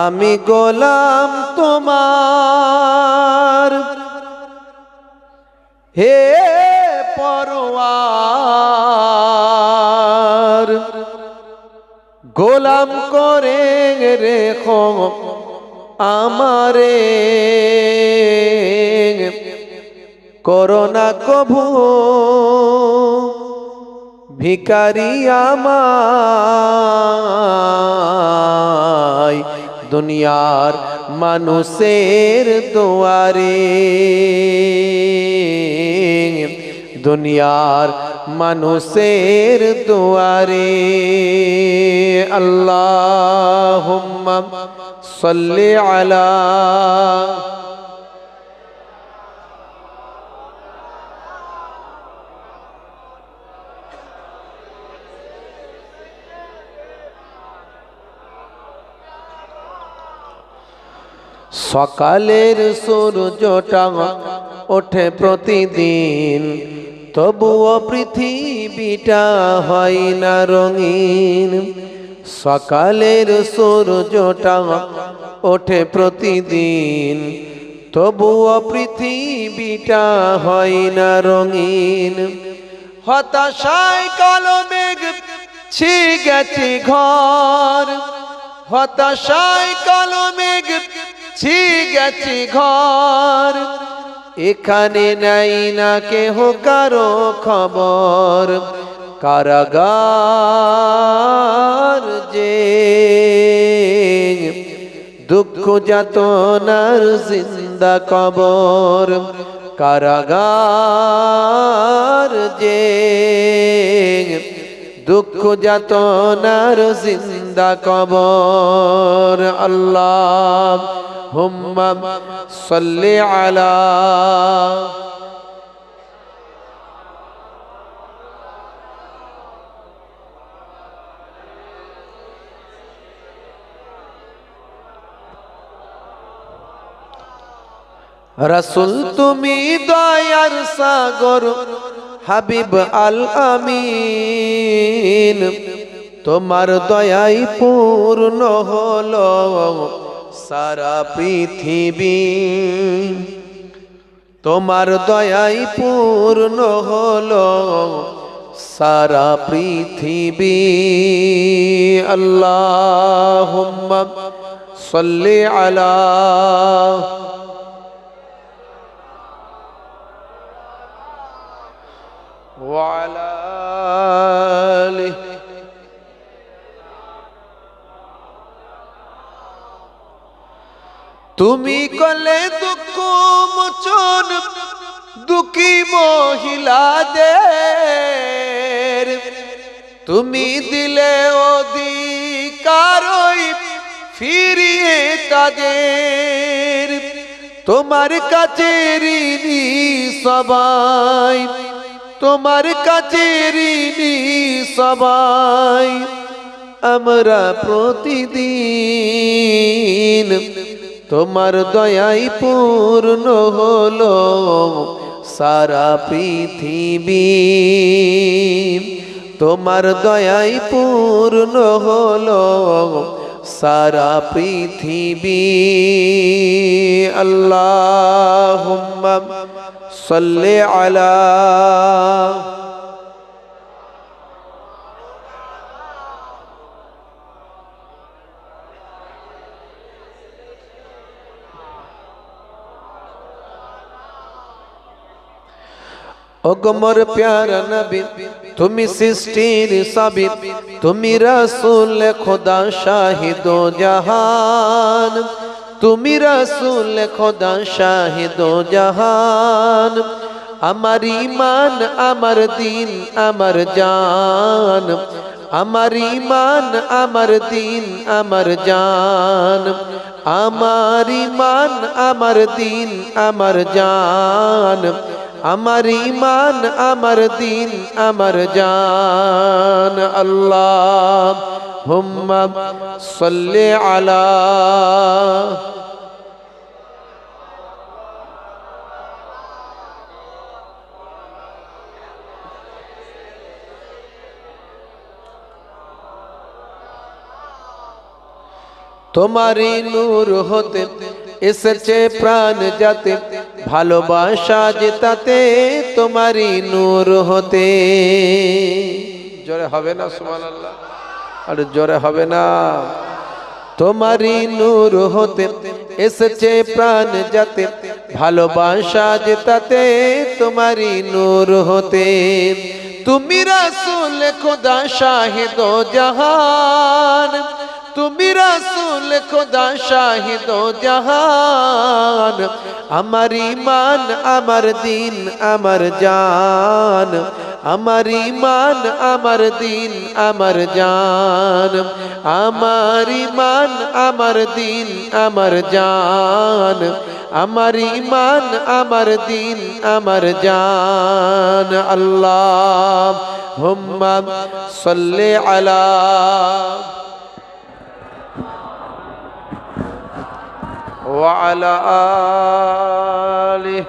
আমি গোলাম তোমার। হে পরোয়ার গোলাম করে রেখো আমারে। করোনা কভু ভিকারি আমায়। দুনিয়ার মানুষের দুয়ারে। দুনিয়ার মানুষের দুয়ারে। আল্লাহ সাল্লি আলা সকালের সূর্যটা ওঠে প্রতিদিন, তবুও পৃথিবীটা হয় না রঙিন। সকালের সূর্যটা ওঠে প্রতিদিন, তবুও পৃথিবীটা হয় না রঙিন। হতাশায় কালো মেঘ ছি গেছে ঘর, হতাশায় কালো মেঘ ছি গেছে ঘর। এখানে নাই না কেহ কারও খবর। কারাগার যে দুঃখ যাতনার জিন্দা কবর। কারাগার যে দুঃখ যাতনার জিন্দা কবর। আল্লাহ হুম্মা সাল্লি আলা রসুল তুমি দয়ার সাগর হাবিব আল আমিন তোমার দয়াই পূর্ণ হলো। সারা পৃথিবী তোমার দয়াই পূর্ণ হলো সারা পৃথিবী আল্লাহ সাল্লি আলা وعلى তুমি কলে দুঃখ মোচন দুঃখী মহিলা মহিলাদের। তুমি দিলে অধিকারই ফিরিয়ে তাদের। তোমার কাছে ঋণী সবাই, তোমার কাছে ঋণী সবাই, আমরা প্রতিদিন তোমার দয়াই পূর্ণ হলো সারা পৃথিবী। তোমার দয়াই পূর্ণ হলো সারা পৃথিবী। আল্লাহ সাল্লি আলা ওগমর প্যারা নবী, তুমি সৃষ্টির সাবি, তুমি রসুল খোদা শাহিদ জাহান। তুমি রসুল খোদা শাহিদ জাহান। আমার ইমান আমার দিন, আমার জান। আমার ইমান আমার দিন, আমার জান। আমার ইমান আমার দিন, আমার জান। আমার ইমান আমার দিন আমার জান আল্লাহ। হুম্মা সাল্লি আলা তোমারই নূর হতে এসেছে প্রাণ যাতে, ভালোবাসা জেতাতে তোমারই নূর হতে। জোরে হবে না সুমান আর জোরে হবে না। তোমারই নূর হতে, এসেছে প্রাণ যাতে, ভালোবাসা জেতাতে তোমারই নূর হতে। তুমি রাসুল খোদা শাহিদ জাহান তুমি রাসুল খোদা শাহিদ জাহান। আমার ইমান আমার দিন, আমার জান। আমার ইমান আমার দিন, আমার জান। আমার ইমান আমার দিন, আমার জান। আমার ইমান আমার দিন, আমার জান। আল্লাহ হুম্মা সাল্লি আলা وعلى آله.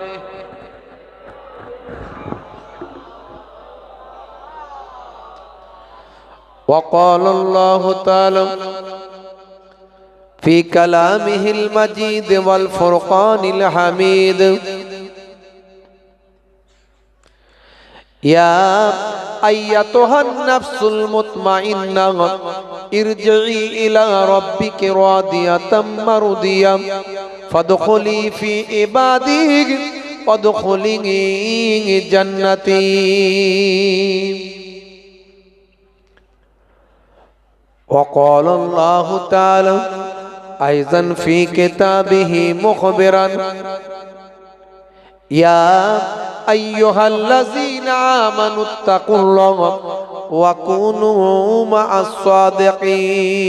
وقال الله تعالى في كلامه المجيد والفرقان الحميد. يا أيتها النفس المطمئنة ارجعي إلى ربك راضية مرضية فادخلي في عبادي وادخلي جنتي وقال الله تعالى أيضا في كتابه مخبرا يا أيها الذين آمنوا اتقوا الله وكونوا مع الصادقين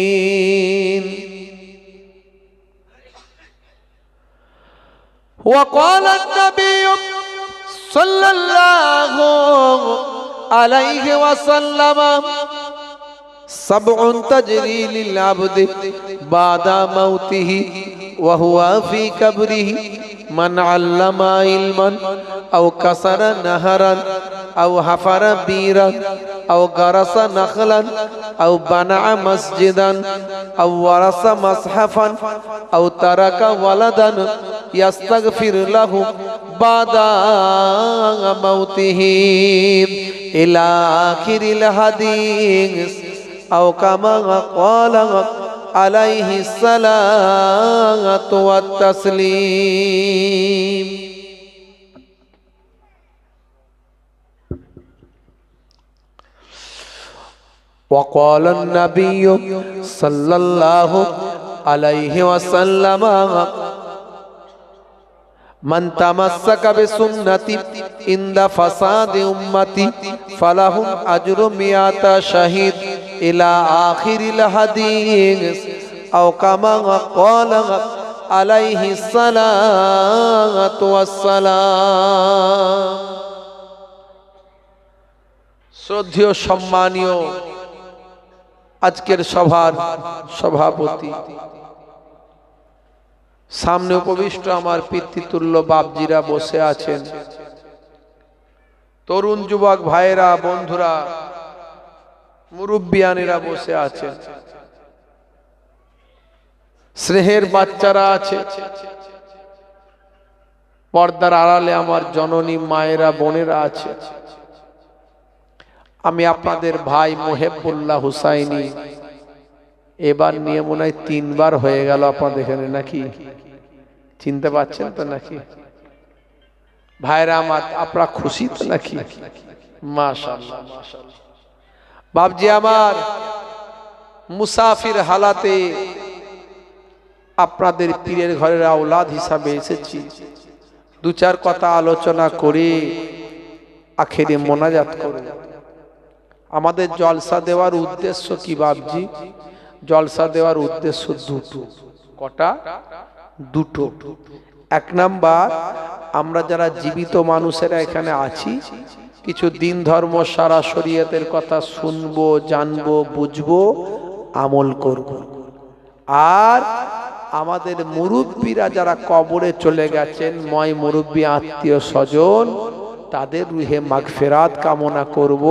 وقال النبي صلى الله عليه وسلم سبع تجري للعبد بعد موته وهو في كبره من علم علما أو كسر نهرا أو حفر بيرا أو غرس نخلا أو بنى مسجدا أو ورث مصحفا أو ترك ولدا يستغفر له بعد موته. إلى آخر الحديث. أو كما قال عليه الصلاة والتسليم. وقال النبي صلى الله عليه وسلم من تمسك بسنتي عند فساد أمتي فلهم أجر مئة شهيد إلى آخر الحديث أو كما قال عليه الصلاة والسلام শ্রদ্ধেয় সম্মানীয় আজকের সভার সভাপতি সামনে উপবিষ্ট আমার পিতৃতুল্য বাপজিরা বসে আছেন। তরুণ যুবক ভাইয়েরা, বন্ধুরা, মুরব্বিয়ানেরা বসে আছেন। স্নেহের বাচ্চারা আছে। পর্দার আড়ালে আমার জননী, মায়েরা, বোনেরা আছে। আমি আপনাদের ভাই মোহেবুল্লাহ হুসাইনি। এবার নিয়ে মনে হয় তিনবার হয়ে গেল আপনাদের এখানে নাকি? চিনতে পারছেন তো নাকি? ভাইরা আমার, আপনারা খুশি তো নাকি? বাবজি আমার, মুসাফির হালাতে আপনাদের পীরের ঘরের আওলাদ হিসাবে এসেছি। দু চার কথা আলোচনা করে আখেরে মোনাজাত করে আমাদের জলসা দেওয়ার উদ্দেশ্য কি বাবজি জলসা দেওয়ার উদ্দেশ্য দুটো। কটা? দুটো। এক নাম্বার, আমরা যারা জীবিত মানুষেরা এখানে আছি, কিছু দিন ধর্ম সারা শরীয়তের কথা শুনব, জানব, বুঝব, আমল করব। আর আমাদের মুরব্বীরা যারা কবরে চলে গেছেন ময় মুরব্বী আত্মীয় স্বজন, তাদের রুহে মাগফেরাত কামনা করব।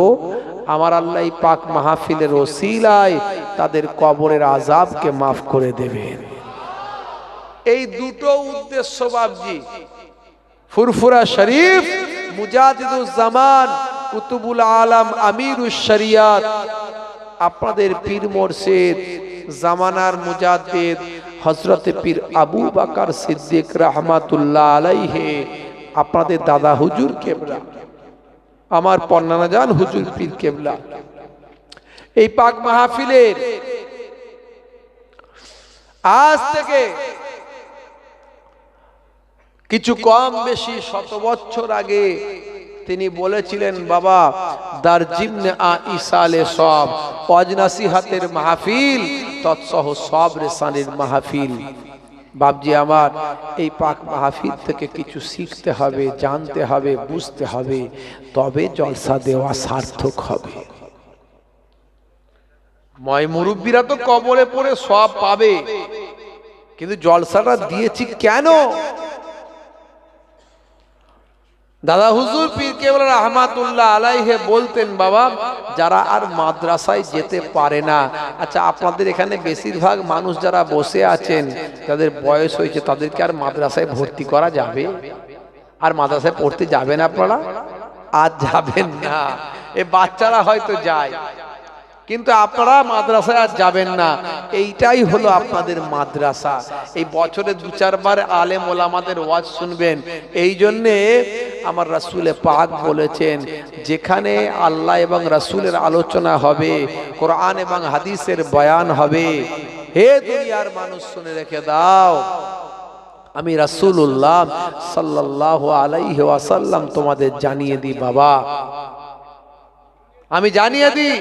আমার আল্লাহ পাক মাহফিলের ওসিলায় তাদের কবরের আজাবকে মাফ করে দেবেন। এই দুটো উদ্দেশ্য বাবজি ফুরফুরা শরীফ মুজাদিদুজ্জামান কুতুবুল আলম আমিরুস শরিয়াত। আপনাদের পীর মোর্শেদ, জামানার মুজাদ্দিদ হজরতে পীর আবু বাকার সিদ্দিক রহমাতুল্লাহ আলাইহে। আপনাদের দাদা হুজুর কেবলা, আমার পন্নানা জান হুজুর পীর কেবলা। এই পাক মাহফিলের আজ থেকে কিছু কম বেশি শত বছর আগে তিনি বলেছিলেন, বাবা দার্জিমনে আ ইসালে সব অজনাসিহাতের মাহফিল, তৎসহ সব রেসানের মাহফিল। বাবজি আমার এই পাক মাহফিল থেকে কিছু শিখতে হবে, জানতে হবে, বুঝতে হবে। তবে জলসা দেওয়া সার্থক হবে। ময় মুরব্বীরা তো কবরে পড়ে সব পাবে। কিন্তু জলসাটা দিয়েছি কেন? দাদা হুজুর পীর কেবল রহমাতুল্লাহ আলাইহে বলতেন, বাবা, যারা আর মাদ্রাসায় যেতে পারে না। আচ্ছা আপনাদের এখানে বেশিরভাগ মানুষ যারা বসে আছেন, যাদের বয়স হয়েছে, তাদেরকে আর মাদ্রাসায় ভর্তি করা যাবে? আর মাদ্রাসায় পড়তে যাবেন আপনারা? আর যাবেন না। এ বাচ্চারা হয়তো যায়। কিন্তু আপনারা মাদ্রাসায় আর যাবেন না। এইটাই হলো আপনাদের মাদ্রাসা। এই বছরে দু চারবার আলেম ওলামাদের ওয়াজ শুনবেন। এই জন্যে আমার রাসুলে পাক বলেছেন যেখানে আল্লাহ এবং রাসুলের আলোচনা হবে কোরআন এবং হাদিসের বয়ান হবে। হে দুনিয়ার মানুষ শুনে রেখে দাও। আমি রাসূলুল্লাহ সাল্লাল্লাহু আলাইহি ওয়াসাল্লাম তোমাদের জানিয়ে দিই বাবা। আমি জানিয়ে দিই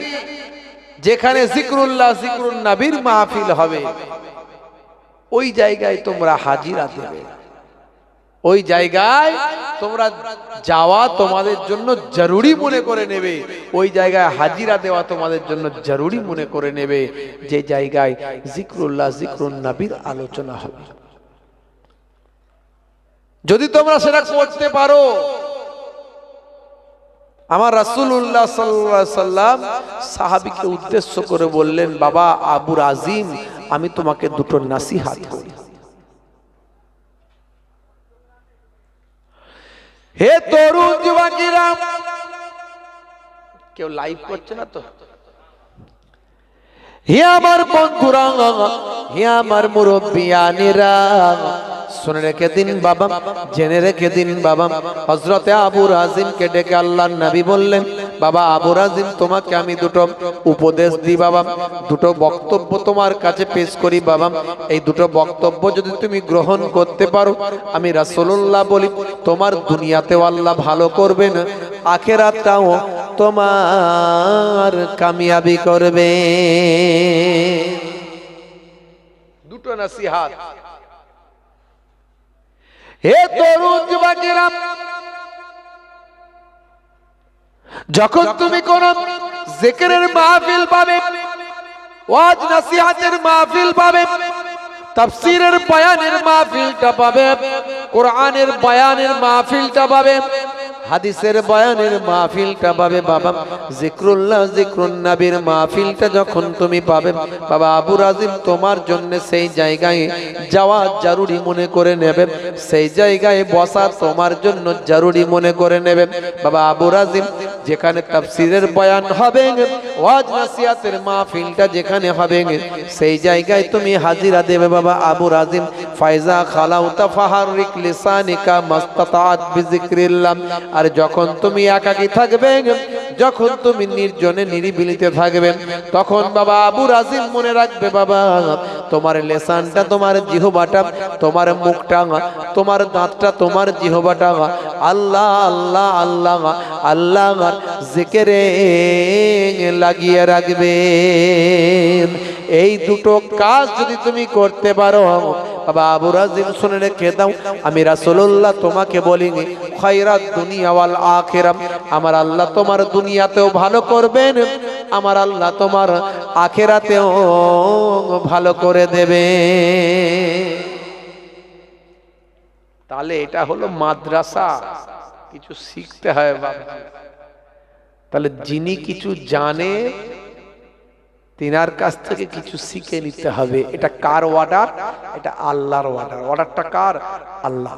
যেখানে জিক্রুল্লাহ জিক্রুল নবীর মাহফিল হবে, ওই জায়গায় তোমরা হাজিরা দেবে। ওই জায়গায় তোমরা যাওয়া তোমাদের জন্য জরুরি মনে করে নেবে। ওই জায়গায় হাজিরা দেওয়া তোমাদের জন্য জরুরি মনে করে নেবে। যে জায়গায় জিক্রুল্লাহ জিক্রুল নবীর আলোচনা হবে। যদি তোমরা সেটা করতে পারো আমার রাসুল্লাহ সাল্লাম সাহাবিকে উদ্দেশ্য করে বললেন, বাবা, আবুর আজিম, আমি তোমাকে দুটো নাসিহাত করি। হে তরুণ যুবকেরা, কেউ লাইভ করছে না তো? হে আমার বন্ধুরা, হে আমার মুরব্বিয়ানিরা শুনে রেখে দিন বাবা, জেনে রেখে দিন বাবা। হজরতে আবু রাজিমকে ডেকে আল্লাহ নবী বললেন, বাবা, আবু রাজিম তোমাকে আমি দুটো উপদেশ দিই বাবা। দুটো বক্তব্য তোমার কাছে পেশ করি বাবা। এই দুটো বক্তব্য যদি তুমি গ্রহণ করতে পারো, আমি রাসূলুল্লাহ বলি, তোমার দুনিয়াতেও আল্লাহ ভালো করবে করবেন আখেরাতটাও তোমার কামিয়াবি করবে দুটো নসিহাত। হে তরুণ যুবকেরা, যখন তুমি কোন জেকেরের মাহফিল পাবে, ওয়াজ নসিহাতের মাহফিল পাবে, তাফসীরের বয়ানের মাহফিলটা পাবে, কোরআনের বয়ানের মাহফিলটা পাবে হাদিসের বয়ানের মাহফিলটা পাবে বাবা। জিক্রুল্লাহ জিক্রুন নবীর মাহফিলটা যখন তুমি পাবে, বাবা আবু রাজিম তোমার জন্য সেই জায়গায় যাওয়া জরুরি মনে করে নেবে। সেই জায়গায় বসা তোমার জন্য জরুরি মনে করে নেবে। বাবা আবু রাজিম যেখানে তাফসীরের বয়ান হবে, ওয়াজ নাসিয়াতের মাহফিলটা যেখানে হবে, সেই জায়গায় তুমি হাজিরা দেবে বাবা আবু রাজিম ফায়জা খালাউতা ফাহারিক লিসানিকা মাস্তাতাত বিজিক্রিল্লাহ। আর যখন তুমি একাকী থাকবে, যখন তুমি নির্জনে নিরিবিলিতে থাকবে, তখন বাবা আবু রাজিম মনে রাখবে, বাবা, তোমার লেসানটা, তোমার জিহবাটা, তোমার মুখটা, তোমার দাঁতটা, তোমার জিহবাটা, আল্লাহ আল্লাহ আল্লাহ আল্লাহ জিকেরে লাগিয়ে রাখবে। এই দুটো কাজ যদি তুমি করতে পারো, বাবা আবু রাজিম শুনে রেখে দাও, আমি রাসূলুল্লাহ তোমাকে বলিনি দুনিয়া ওয়াল আখিরাম আমার আল্লাহ তোমার দুনিয়াতেও ভালো করবেন, আমার আল্লাহ তোমার আখেরাতেও ভালো করে দেবে। তাহলে এটা হলো মাদ্রাসা, কিছু শিখতে হয় বাবা। তাহলে যিনি কিছু জানে তিনার কাছ থেকে কিছু শিখে নিতে হবে। এটা কার অর্ডার এটা আল্লাহর অর্ডার অর্ডারটা কার? আল্লাহ।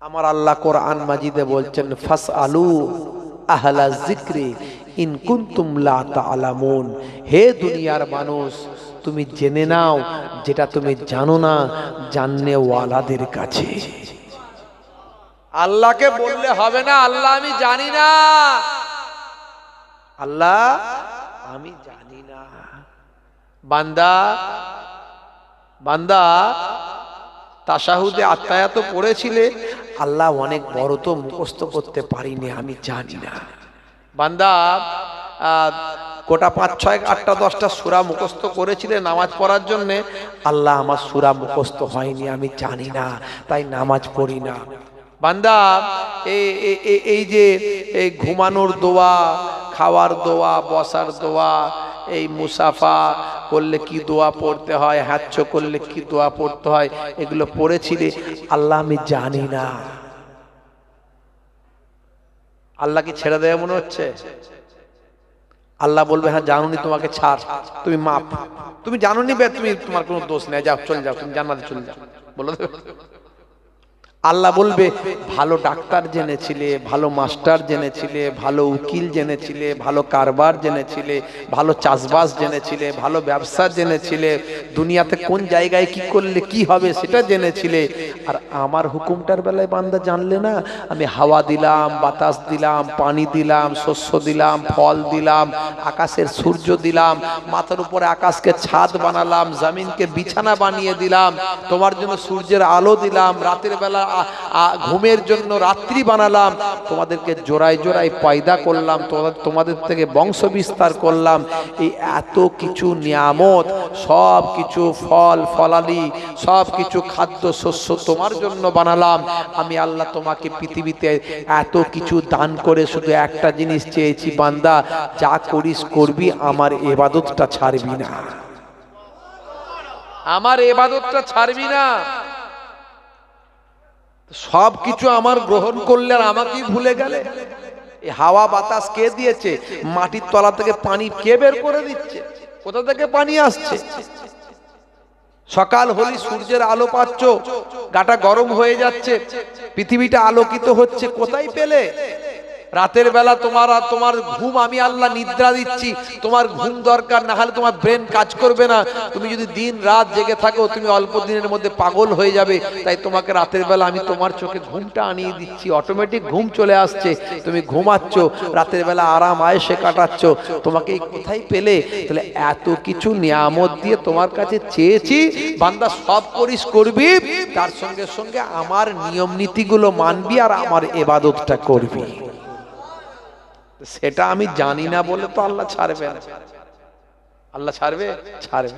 আমার আল্লাহ কোরআন মাজিদে বলছেন ফাস আলু আহলা জিক্রি ইন কুনতুম লা তাআলামুন। হে দুনিয়ার মানুষ, তুমি জেনে নাও, যেটা তুমি জানো না জাননে ওয়ালাদের কাছে। আল্লাহকে বললে হবে না, আল্লাহ আমি জানি না। আল্লাহ আমি জানি না। বান্দা বান্দা তাসাহুদে আত্মায়াত পড়েছিলে, আল্লাহ অনেক বড় তো মুখস্থ করতে পারিনি, আমি জানি না। বান্দা গোটা পাঁচ, ছয়, আটটা, দশটা সুরা মুখস্থ করেছিলে নামাজ পড়ার জন্যে, আল্লাহ আমার সুরা মুখস্থ হয়নি, আমি জানি না, তাই নামাজ পড়ি না। বান্দা এই যে, এই ঘুমানোর দোয়া, খাওয়ার দোয়া, বসার দোয়া, এই মুসাফা করলে কি দোয়া পড়তে হয় হাচ্ছ করলে কি দোয়া পড়তে হয়, এগুলো পড়েছিলে? আল্লাহ আমি জানি না। আল্লাহ কি ছেড়ে দেয় মনে হচ্ছে? আল্লাহ বলবে হ্যাঁ জানুনি তোমাকে ছাড়, তুমি মাপ তুমি জানুনি তুমি, তোমার কোনো দোষ নেই। যাও, চলে যাও, তুমি জান্নাতে চলে যাও। বলে আল্লাহ বলবে ভালো ডাক্তার জেনেছিলে ভালো মাস্টার জেনেছিলে ভালো উকিল জেনেছিলে ভালো কারবার জেনেছিলে ভালো চাষবাস জেনেছিলে ভালো ব্যবসা জেনেছিলে দুনিয়াতে কোন জায়গায় কি করলে কি হবে সেটা জেনেছিলে। আর আমার হুকুমটার বেলায় বান্দা জানলে না আমি হাওয়া দিলাম বাতাস দিলাম পানি দিলাম শস্য দিলাম ফল দিলাম আকাশের সূর্য দিলাম মাথার উপরে আকাশকে ছাদ বানালাম জমিনকে বিছানা বানিয়ে দিলাম তোমার জন্য সূর্যের আলো দিলাম রাতের বেলা ঘুমের জন্য রাত্রি বানালাম, তোমাদেরকে জোড়ায় জোড়ায় পয়দা করলাম তোমাদের থেকে বংশ বিস্তার করলাম। এই এত কিছু নিয়ামত, সব কিছু ফল, ফলালি, সব কিছু খাদ্য শস্য তোমার জন্য বানালাম। আমি আল্লাহ তোমাকে পৃথিবীতে এত কিছু দান করে শুধু একটা জিনিস চেয়েছি, বান্দা, যা করিস করবি, আমার এবাদতটা ছাড়বি না। আমার এবাদতটা ছাড়বি না। সব কিছু আমার গ্রহণ করলে আর আমাকেই ভুলে গেলে? হাওয়া বাতাস কে দিয়েছে? মাটির তলা থেকে পানি কে বের করে দিচ্ছে? কোথা থেকে পানি আসছে? সকাল হলি সূর্যের আলো পাচ্ছ, গাটা গরম হয়ে যাচ্ছে, পৃথিবীটা আলোকিত হচ্ছে, কোথায় পেলে? রাতের বেলা তোমার তোমার ঘুম, আমি আল্লাহ নিদ্রা দিচ্ছি। তোমার ঘুম দরকার, না হলে তোমার ব্রেন কাজ করবে না। তুমি যদি দিন রাত জেগে থাকো, তুমি অল্প দিনের মধ্যে পাগল হয়ে যাবে। তাই তোমাকে রাতের বেলা আমি তোমার চোখে ঘুমটা আনিয়ে দিচ্ছি। অটোমেটিক ঘুম চলে আসছে। তুমি ঘুমাচ্ছ, রাতের বেলা আরাম, আয়েসে কাটাচ্ছ। তোমাকে কোথায় পেলে, তাহলে এত কিছু নিয়ামত দিয়ে তোমার কাছে চেয়েছি, বান্দা সব করিস করবি, তার সঙ্গে সঙ্গে আমার নিয়ম নীতিগুলো মানবি আর আমার এবাদতটা করবি। সেটা আমি জানি না বলে তো আল্লাহ ছাড়বে আল্লাহ ছাড়বে? ছাড়বে